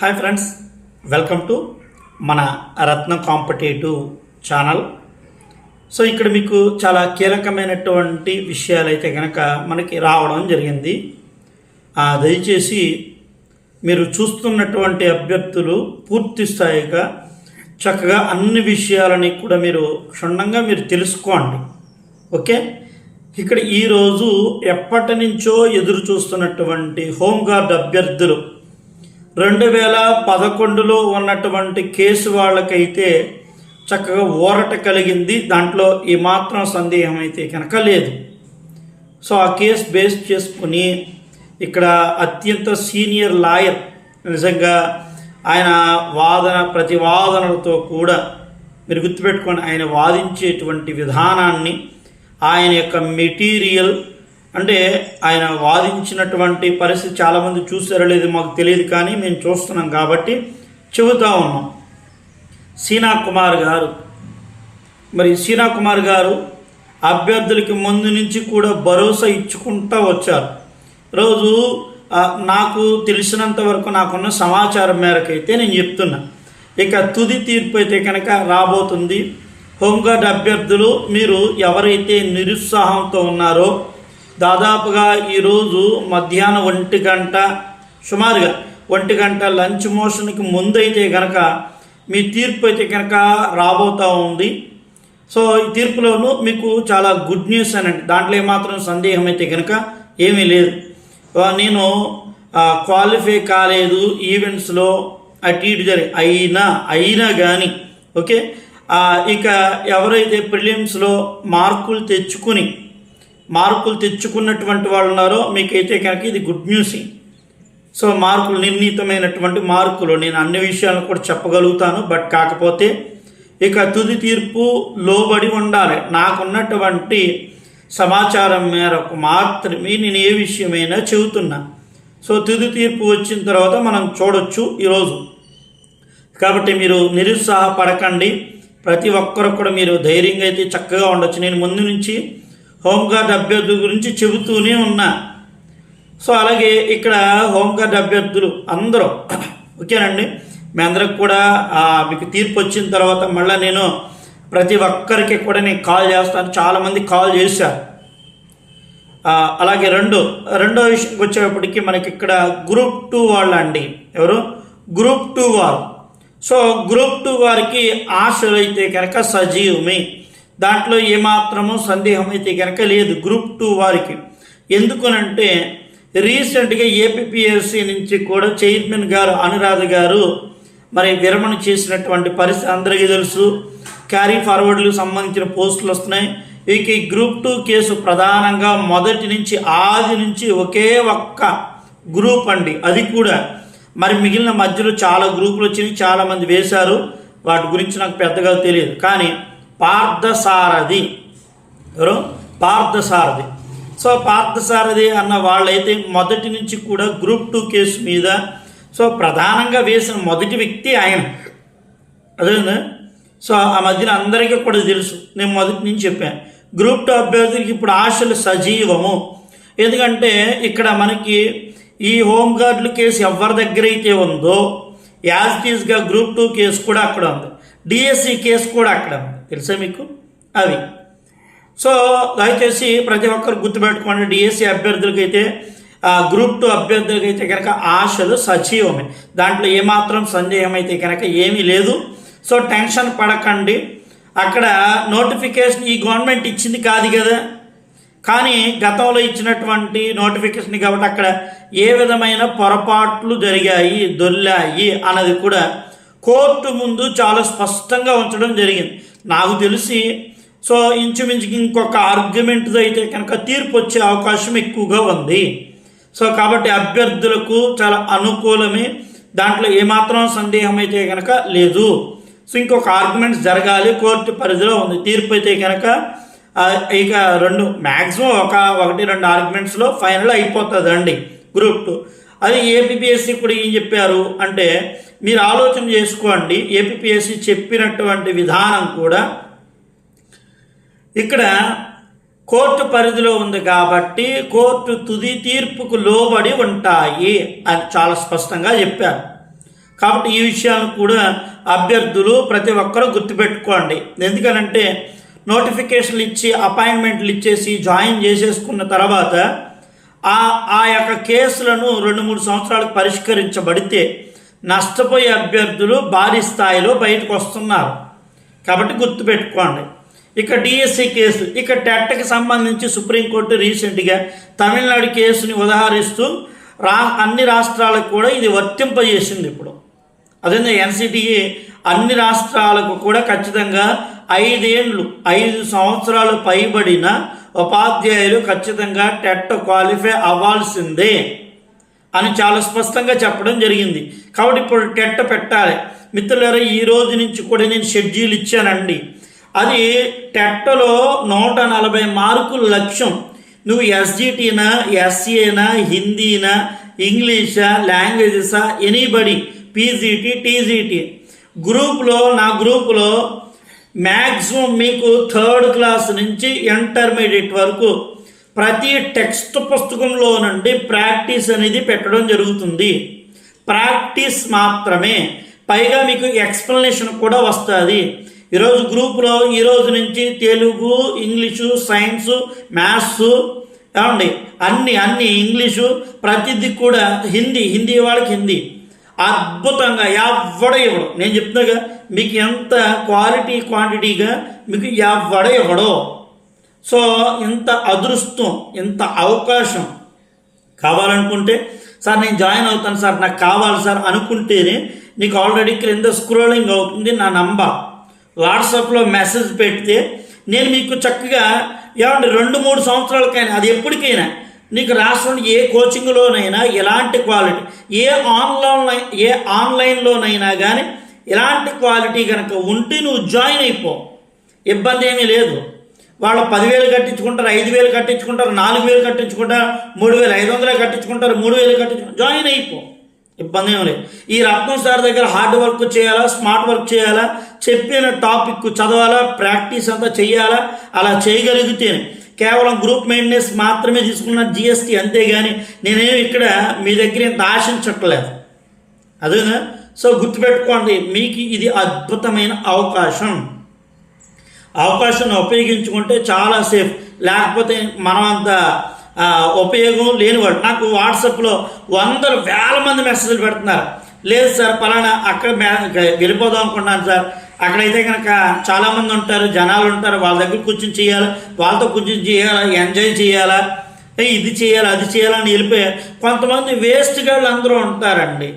Hi friends welcome to మన రత్న competitive channel. So ఇక్కడ మీకు చాలా కీలకమైనటువంటి విషయాలు అయితే కనుక మనకి రావడం జరిగింది. దయచేసి మీరు చూస్తున్నటువంటి అభ్యర్థులు పూర్తి స్థాయిగా చక్కగా అన్ని విషయాలని కూడా మీరు క్షుణ్ణంగా మీరు తెలుసుకోండి. ఓకే? ఇక్కడ ఈరోజు ఎప్పటి నుంచో ఎదురు చూస్తున్నటువంటి హోంగార్డ్ అభ్యర్థులు రెండు వేల పదకొండులో ఉన్నటువంటి కేసు వాళ్ళకైతే చక్కగా ఊరట కలిగింది. దాంట్లో ఏమాత్రం సందేహం అయితే కనుక లేదు. సో ఆ కేసు బేస్ చేసుకుని ఇక్కడ అత్యంత సీనియర్ లాయర్ నిజంగా ఆయన వాదన ప్రతివాదనలతో కూడా మీరు గుర్తుపెట్టుకోండి ఆయన వాదించేటువంటి విధానాన్ని ఆయన యొక్క మెటీరియల్ అంటే ఆయన వాదించినటువంటి పరిస్థితి చాలామంది చూసారో లేదు మాకు తెలియదు కానీ మేము చూస్తున్నాం కాబట్టి చెబుతా ఉన్నాం. సీనా కుమార్ గారు. మరి సీనా కుమార్ గారు అభ్యర్థులకి ముందు నుంచి కూడా భరోసా ఇచ్చుకుంటూ వచ్చారు. రోజు నాకు తెలిసినంత వరకు నాకున్న సమాచారం మేరకు అయితే నేను చెప్తున్నా. ఇక తుది తీర్పు అయితే కనుక రాబోతుంది. హోంగార్డ్ అభ్యర్థులు మీరు ఎవరైతే నిరుత్సాహంతో ఉన్నారో దాదాపుగా ఈరోజు మధ్యాహ్నం ఒంటి గంట సుమారుగా ఒంటి గంట లంచ్ మోషన్కి ముందైతే కనుక మీ తీర్పు అయితే కనుక రాబోతూ ఉంది. సో ఈ తీర్పులోనూ మీకు చాలా గుడ్ న్యూస్ అనండి. దాంట్లో ఏమాత్రం సందేహం అయితే కనుక ఏమీ లేదు. నేను క్వాలిఫై కాలేదు ఈవెంట్స్లో అటు ఇటు జరి అయినా అయినా కానీ ఓకే? ఇక ఎవరైతే ప్రిలిమ్స్లో మార్కులు తెచ్చుకుని మార్కులు తెచ్చుకున్నటువంటి వాళ్ళు ఉన్నారో మీకైతే కనుక ఇది గుడ్ న్యూస్. సో మార్కులు నిర్ణీతమైనటువంటి మార్కులు. నేను అన్ని విషయాలను కూడా చెప్పగలుగుతాను బట్ కాకపోతే ఇక తుది తీర్పు లోబడి ఉండాలి. నాకున్నటువంటి సమాచారం మేరకు మాత్రమే నేను ఏ విషయమైనా చెబుతున్నా. సో తుది తీర్పు వచ్చిన తర్వాత మనం చూడొచ్చు ఈరోజు. కాబట్టి మీరు నిరుత్సాహపడకండి. ప్రతి ఒక్కరు కూడా మీరు ధైర్యంగా అయితే చక్కగా ఉండొచ్చు. నేను ముందు నుంచి హోంగార్డ్ అభ్యర్థుల గురించి చెబుతూనే ఉన్నా. సో అలాగే ఇక్కడ హోంగార్డ్ అభ్యర్థులు అందరూ ఓకేనండి? మీ అందరికి కూడా మీకు తీర్పు వచ్చిన తర్వాత మళ్ళీ నేను ప్రతి ఒక్కరికి కూడా నేను కాల్ చేస్తాను. చాలామంది కాల్ చేశారు. అలాగే రెండు రెండో విషయంకి వచ్చేటప్పటికి మనకి ఇక్కడ గ్రూప్ టూ వాళ్ళు అండి ఎవరు? గ్రూప్ టూ వారు. సో గ్రూప్ టూ వారికి ఆశలు అయితే కనుక సజీవమే. దాంట్లో ఏమాత్రము సందేహం అయితే కనుక లేదు. గ్రూప్ టూ వారికి. ఎందుకనంటే రీసెంట్గా ఏపీపీఎస్సీ నుంచి కూడా చైర్మన్ గారు అనురాధ గారు మరి విరమణ చేసినటువంటి పరిస్థితి అందరికీ తెలుసు. క్యారీ ఫార్వర్డ్లకు సంబంధించిన పోస్టులు వస్తున్నాయి. ఇక ఈ గ్రూప్ టూ కేసు ప్రధానంగా మొదటి నుంచి ఆది నుంచి ఒకే ఒక్క గ్రూప్ అండి. అది కూడా మరి మిగిలిన మధ్యలో చాలా గ్రూపులు వచ్చినాయి. చాలామంది వేశారు. వాటి గురించి నాకు పెద్దగా తెలియదు. కానీ పార్థసారథి. ఎవరు? పార్థసారథి. సో పార్థసారథి అన్న వాళ్ళైతే మొదటి నుంచి కూడా గ్రూప్ టూ కేసు మీద సో ప్రధానంగా వేసిన మొదటి వ్యక్తి ఆయన. అదే సో ఆ మధ్యన అందరికీ కూడా తెలుసు. నేను మొదటి నుంచి చెప్పాను. గ్రూప్ టూ అభ్యర్థులకి ఇప్పుడు ఆశలు సజీవము. ఎందుకంటే ఇక్కడ మనకి ఈ హోంగార్డుల కేసు ఎవరి దగ్గర అయితే ఉందో యాజ్ టీజ్గా గ్రూప్ టూ కేసు కూడా అక్కడ ఉంది. డిఎస్సి కేసు కూడా అక్కడ ఉంది. తెలుసా మీకు? అవి సో దయచేసి ప్రతి ఒక్కరు గుర్తుపెట్టుకోండి డిఎస్సి అభ్యర్థులకైతే గ్రూప్ టూ అభ్యర్థులకైతే కనుక ఆశలు సజీవమే. దాంట్లో ఏమాత్రం సందేహం అయితే కనుక ఏమీ లేదు. సో టెన్షన్ పడకండి. అక్కడ నోటిఫికేషన్ ఈ గవర్నమెంట్ ఇచ్చింది కాదు కదా. కానీ గతంలో ఇచ్చినటువంటి నోటిఫికేషన్ కాబట్టి అక్కడ ఏ విధమైన పొరపాట్లు జరిగాయి దొల్లాయి అన్నది కూడా కోర్టు ముందు చాలా స్పష్టంగా ఉంచడం జరిగింది. నాకు తెలిసి సో ఇంచుమించుకి ఇంకొక ఆర్గ్యుమెంట్తో అయితే కనుక తీర్పు వచ్చే అవకాశం ఎక్కువగా ఉంది. సో కాబట్టి అభ్యర్థులకు చాలా అనుకూలమే. దాంట్లో ఏమాత్రం సందేహం అయితే కనుక లేదు. సో ఇంకొక ఆర్గ్యుమెంట్స్ జరగాలి కోర్టు పరిధిలో ఉంది. తీర్పు అయితే కనుక ఇక రెండు మ్యాక్సిమం ఒక ఒకటి రెండు ఆర్గ్యుమెంట్స్లో ఫైనల్ అయిపోతుంది అండి గ్రూప్ టూ అది ఏపీఎస్సి కూడా ఏం చెప్పారు అంటే మీరు ఆలోచన చేసుకోండి ఏపీఎస్సి చెప్పినటువంటి విధానం కూడా ఇక్కడ కోర్టు పరిధిలో ఉంది కాబట్టి కోర్టు తుది తీర్పుకు లోబడి ఉంటాయి అని చాలా స్పష్టంగా చెప్పారు. కాబట్టి ఈ విషయాలను కూడా అభ్యర్థులు ప్రతి ఒక్కరూ గుర్తుపెట్టుకోండి. ఎందుకనంటే నోటిఫికేషన్లు ఇచ్చి అపాయింట్మెంట్లు ఇచ్చేసి జాయిన్ చేసేసుకున్న తర్వాత ఆ ఆ యొక్క కేసులను రెండు మూడు సంవత్సరాలకు పరిష్కరించబడితే నష్టపోయే అభ్యర్థులు భారీ స్థాయిలో బయటకు వస్తున్నారు. కాబట్టి గుర్తుపెట్టుకోండి. ఇక డిఎస్సి కేసు ఇక టెట్కి సంబంధించి సుప్రీంకోర్టు రీసెంట్గా తమిళనాడు కేసుని ఉదాహరిస్తూ రా అన్ని రాష్ట్రాలకు కూడా ఇది వర్తింపజేసింది ఇప్పుడు. అదే ఎన్సిటిఏ అన్ని రాష్ట్రాలకు కూడా ఖచ్చితంగా ఐదేండ్లు ఐదు సంవత్సరాలు పైబడిన ఉపాధ్యాయులు ఖచ్చితంగా టెట్ క్వాలిఫై అవ్వాల్సిందే అని చాలా స్పష్టంగా చెప్పడం జరిగింది. కాబట్టి ఇప్పుడు టెట్ పెట్టాలి. మిత్రులారా ఈ రోజు నుంచి కూడా నేను షెడ్యూల్ ఇచ్చానండి. అది టెట్టలో నూట నలభై మార్కుల లక్ష్యం. నువ్వు ఎస్జిటీనా ఎస్సీనా హిందీనా ఇంగ్లీషా లాంగ్వేజెసా ఎనీబడి పీజీటీ టీజీటీ. గ్రూప్లో నా గ్రూపులో మ్యాక్సిమం మీకు థర్డ్ క్లాస్ నుంచి ఇంటర్మీడియట్ వరకు ప్రతి టెక్స్ట్ పుస్తకంలో నుండి ప్రాక్టీస్ అనేది పెట్టడం జరుగుతుంది. ప్రాక్టీస్ మాత్రమే. పైగా మీకు ఎక్స్ప్లెనేషన్ కూడా వస్తుంది. ఈరోజు గ్రూప్లో ఈరోజు నుంచి తెలుగు ఇంగ్లీషు సైన్సు మ్యాథ్స్ ఏమండి అన్ని అన్ని ఇంగ్లీషు ప్రతిదీ కూడా హిందీ హిందీ వాళ్ళకి హిందీ. అద్భుతంగా ఎవడ ఇవ్వడు. నేను చెప్తున్నాగా మీకు ఎంత క్వాలిటీ క్వాంటిటీగా మీకు ఎవడ ఇవ్వడో. సో ఇంత అదృష్టం ఇంత అవకాశం కావాలనుకుంటే సార్ నేను జాయిన్ అవుతాను సార్ నాకు కావాలి సార్ అనుకుంటేనే నీకు ఆల్రెడీ క్రింద స్క్రోలింగ్ అవుతుంది నా నంబర్. వాట్సాప్లో మెసేజ్ పెడితే నేను మీకు చక్కగా ఏమంటే రెండు మూడు సంవత్సరాలకైనా అది ఎప్పటికైనా నీకు రాష్ట్రంలో ఏ కోచింగ్లోనైనా ఎలాంటి క్వాలిటీ ఏ ఆన్లైన్ ఏ ఆన్లైన్లోనైనా కానీ ఎలాంటి క్వాలిటీ కనుక ఉంటే నువ్వు జాయిన్ అయిపో. ఇబ్బంది ఏమీ లేదు. వాళ్ళు పదివేలు కట్టించుకుంటారు ఐదు వేలు కట్టించుకుంటారు నాలుగు వేలు కట్టించుకుంటారు మూడు వేలు ఐదు వందలు కట్టించుకుంటారు మూడు వేలు కట్టించుకుంటారు జాయిన్ అయిపో. ఇబ్బంది ఏం లేదు. ఈ రత్నం సార్ దగ్గర హార్డ్ వర్క్ చేయాలా స్మార్ట్ వర్క్ చేయాలా చెప్పిన టాపిక్ చదవాలా ప్రాక్టీస్ అంతా చేయాలా అలా చేయగలిగితేనే కేవలం గ్రూప్ మెయింటెనెన్స్ మాత్రమే తీసుకున్న జిఎస్టీ అంతేగాని నేనేమి ఇక్కడ మీ దగ్గర ఇంత ఆశించట్లేదు. అదేనా? సో గుర్తుపెట్టుకోండి మీకు ఇది అద్భుతమైన అవకాశం. అవకాశాన్ని ఉపయోగించుకుంటే చాలా సేఫ్ లేకపోతే మనం అంత ఉపయోగం లేనివాడు. నాకు వాట్సాప్లో వందల వేల మంది మెసేజ్లు పెడుతున్నారు. లేదు సార్ పలానా అక్కడ మే- వెళ్ళిపోదాం అనుకున్నాను సార్. అక్కడైతే కనుక చాలామంది ఉంటారు జనాలు ఉంటారు వాళ్ళ దగ్గర కూర్చొని చేయాలి వాళ్ళతో కూర్చొని చేయాలా ఎంజాయ్ చేయాలా ఇది చేయాలి అది చేయాలని వెళ్ళిపోయారు కొంతమంది వేస్ట్ గాళ్ళు అందరూ ఉంటారండి.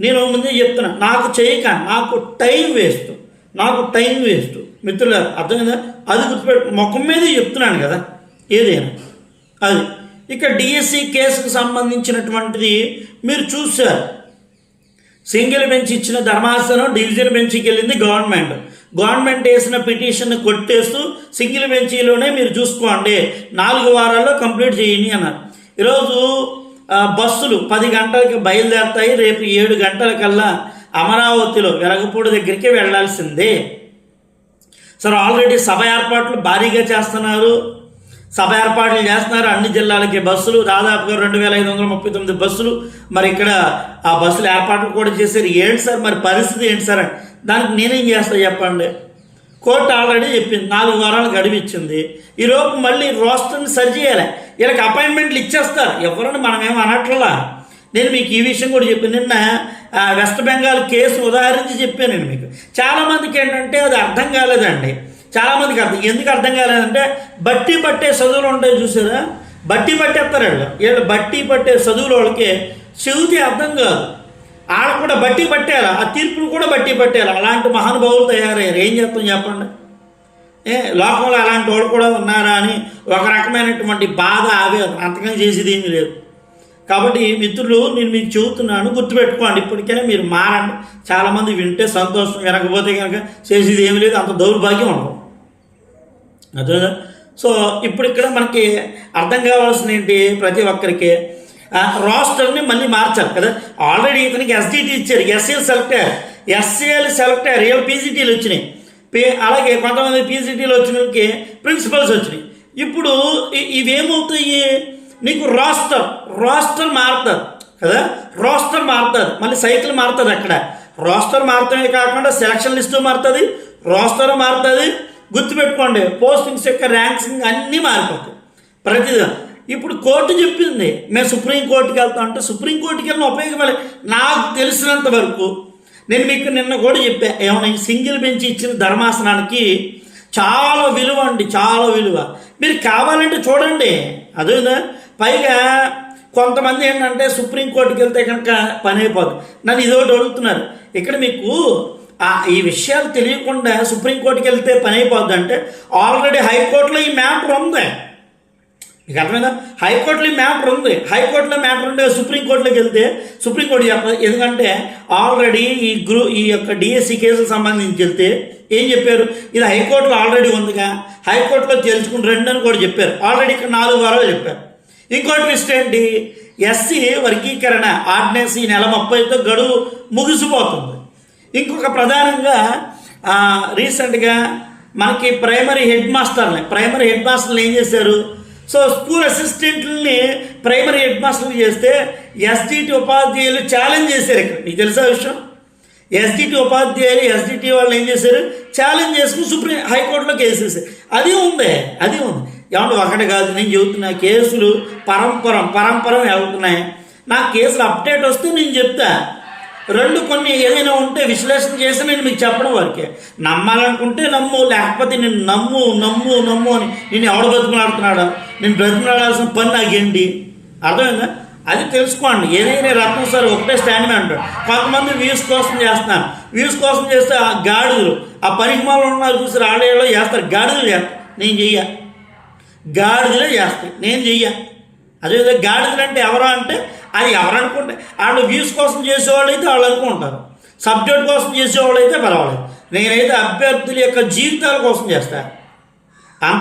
నేను ముందే చెప్తున్నా నాకు చేయక నాకు టైం వేస్ట్ నాకు టైం వేస్ట్ మిత్రులారు అర్థమైందా? అది గుర్తుపెట్టు ముఖం మీదే చెప్తున్నాను కదా ఏదైనా. అది. ఇక డిఎస్సి కేసుకు సంబంధించినటువంటిది మీరు చూశారు. సింగిల్ బెంచ్ ఇచ్చిన ధర్మాసనం డివిజన్ బెంచ్కి వెళ్ళింది గవర్నమెంట్. గవర్నమెంట్ వేసిన పిటిషన్ కొట్టేస్తూ సింగిల్ బెంచీలోనే మీరు చూసుకోండి నాలుగు వారాల్లో కంప్లీట్ చేయండి అన్నారు. ఈరోజు బస్సులు పది గంటలకి బయలుదేరుతాయి రేపు ఏడు గంటలకల్లా అమరావతిలో వెలగపూడి దగ్గరికి వెళ్ళాల్సిందే సార్ ఆల్రెడీ సభ ఏర్పాట్లు భారీగా చేస్తున్నారు. సభ ఏర్పాట్లు చేస్తున్నారు. అన్ని జిల్లాలకి బస్సులు దాదాపుగా రెండు వేల ఐదు వందల ముప్పై తొమ్మిది బస్సులు. మరి ఇక్కడ ఆ బస్సులు ఏర్పాట్లు కూడా చేశారు. ఏంటి సార్ మరి పరిస్థితి ఏంటి సార్ అని. దానికి నేనేం చేస్తా చెప్పండి. కోర్టు ఆల్రెడీ చెప్పింది. నాలుగు వారాలు గడివిచ్చింది ఇచ్చింది. మళ్ళీ రోస్టర్ని సరి చేయాలి. వీళ్ళకి అపాయింట్మెంట్లు ఇచ్చేస్తారు. ఎవరని మనం ఏం అనట్లా నేను మీకు ఈ విషయం కూడా చెప్పాను. నిన్న వెస్ట్ బెంగాల్ కేసు ఉదాహరించి చెప్పాను నేను మీకు. చాలామందికి ఏంటంటే అది అర్థం కాలేదండి. చాలామందికి అర్థం. ఎందుకు అర్థం కాలేదంటే బట్టి పట్టే చదువులు ఉంటాయి చూసారా? బట్టి పట్టేస్తారు వీళ్ళు. వీళ్ళు బట్టి పట్టే చదువులు వాళ్ళకి చెబితే అర్థం కాదు. వాళ్ళు కూడా బట్టి పట్టేయాలి. ఆ తీర్పును కూడా బట్టి పట్టేయాలి. అలాంటి మహానుభావులు తయారయ్యారు. ఏం చేస్తాం చెప్పండి? ఏ లోకంలో అలాంటి వాళ్ళు కూడా ఉన్నారా అని ఒక రకమైనటువంటి బాధ ఆవేదన. అంతకం చేసేది ఏమీ లేదు. కాబట్టి మిత్రులు నేను మీకు చెబుతున్నాను గుర్తుపెట్టుకోండి. ఇప్పటికైనా మీరు మారండి. చాలామంది వింటే సంతోషం వినకపోతే కనుక చేసేది ఏమీ లేదు. అంత దౌర్భాగ్యం ఉండదు. అదే సో ఇప్పుడు ఇక్కడ మనకి అర్థం కావాల్సింది ఏంటి? ప్రతి ఒక్కరికి రాస్టర్ని మళ్ళీ మార్చాలి కదా. ఆల్రెడీ ఇతనికి ఎస్డిటీ ఇచ్చారు ఎస్సీఎల్ సెలెక్ట్ ఎస్సీఎల్ సెలెక్ట్ అయ్యారు రియల్ పీజీటీలు వచ్చినాయి. పే అలాగే కొంతమంది పీజీటీలు వచ్చిన ప్రిన్సిపల్స్ వచ్చినాయి. ఇప్పుడు ఇవేమవుతాయి? నీకు రాస్టర్ రాస్టర్ మారుతుంది కదా? రోస్టర్ మారుతుంది మళ్ళీ సైకిల్ మారుతుంది అక్కడ. రోస్టర్ మారుతమే కాకుండా సెలక్షన్ లిస్టు మారుతుంది. రోస్టర్ మారుతుంది. గుర్తుపెట్టుకోండి పోస్టింగ్స్ యొక్క ర్యాంక్సింగ్ అన్నీ మారిపోతాయి. ప్రతిదా. ఇప్పుడు కోర్టు చెప్పింది మేము సుప్రీం కోర్టుకి వెళ్తాం అంటే సుప్రీం కోర్టుకి వెళ్ళిన ఉపయోగపడే నాకు తెలిసినంత వరకు నేను మీకు నిన్న కూడా చెప్పా ఏమైనా సింగిల్ బెంచ్ ఇచ్చిన ధర్మాసనానికి చాలా విలువ అండి చాలా విలువ. మీరు కావాలంటే చూడండి. అదే పైగా కొంతమంది ఏంటంటే సుప్రీంకోర్టుకి వెళ్తే కనుక పని అయిపోదు. నన్ను ఇదో అడుగుతున్నారు. ఇక్కడ మీకు ఈ విషయాలు తెలియకుండా సుప్రీంకోర్టుకి వెళ్తే పని అయిపోద్ది అంటే ఆల్రెడీ హైకోర్టులో ఈ మ్యాటర్ ఉంది. మీకు అర్థమైందా? హైకోర్టులో ఈ మ్యాటర్ ఉంది. హైకోర్టులో మ్యాటర్ ఉంటే సుప్రీంకోర్టులోకి వెళ్తే సుప్రీంకోర్టు చెప్పదు. ఎందుకంటే ఆల్రెడీ ఈ గ్రూ ఈ యొక్క డిఎస్సి కేసుకు సంబంధించి వెళ్తే ఏం చెప్పారు? ఇది హైకోర్టులో ఆల్రెడీ ఉందిగా. హైకోర్టులో తెలుసుకుని రెండు అని కూడా చెప్పారు. ఆల్రెడీ ఇక్కడ నాలుగు వారాలు చెప్పారు. ఇంకోటి ట్విస్ట్ ఏంటి? ఎస్సీ వర్గీకరణ ఆర్డినెన్స్ ఈ నెల ముప్పైతో గడువు ముగిసిపోతుంది. ఇంకొక ప్రధానంగా రీసెంట్గా మనకి ప్రైమరీ హెడ్ మాస్టర్ని ప్రైమరీ హెడ్ మాస్టర్లు ఏం చేశారు? సో స్కూల్ అసిస్టెంట్లని ప్రైమరీ హెడ్ మాస్టర్లు చేస్తే ఎస్డిటి ఉపాధ్యాయులు ఛాలెంజ్ చేశారు ఇక్కడ. మీకు తెలుసా విషయం? ఎస్డిటి ఉపాధ్యాయులు ఎస్డిటి వాళ్ళు ఏం చేశారు? ఛాలెంజ్ చేసుకుని సుప్రీం హైకోర్టులో కేసు వేశారు. అది ఉంది అది ఉంది. ఏమంటే ఒకటి కాదు నేను చెబుతున్నా కేసులు పరంపరం పరంపరం వెళ్తున్నాయి నా కేసులు అప్డేట్ వస్తే నేను చెప్తా. రెండు కొన్ని ఏదైనా ఉంటే విశ్లేషణ చేసి నేను మీకు చెప్పడం వరకే. నమ్మాలనుకుంటే నమ్ము లేకపోతే నేను నమ్ము నమ్ము నమ్ము అని నేను ఎవడు బ్రతిమలాడుతున్నాడా నేను బ్రతిమలాడాల్సిన పని నాకేంటి? అర్థమైందా? అది తెలుసుకోండి. ఏదైనా రత్నం సార్ ఒకటే స్టాండ్ మీద అంటాడు. కొంతమంది వ్యూస్ కోసం చేస్తున్నారు. వ్యూస్ కోసం చేస్తే ఆ గాడిదలు ఆ పనికిమాలు ఉన్నారు చూసి రాళ్ళలో చేస్తారు. గాడిదలు చేస్తారు నేను చెయ్య. గాడిదలే చేస్తాయి. నేను చెయ్య. అదేవిధంగా గాడిదలు అంటే ఎవరా అంటే అది ఎవరనుకుంటే వాళ్ళు వ్యూస్ కోసం చేసేవాళ్ళు అయితే వాళ్ళు అనుకుంటారు. సబ్జెక్ట్ కోసం చేసేవాళ్ళు అయితే పర్వాలేదు. నేనైతే అభ్యర్థుల యొక్క జీవితాల కోసం చేస్తాను అంత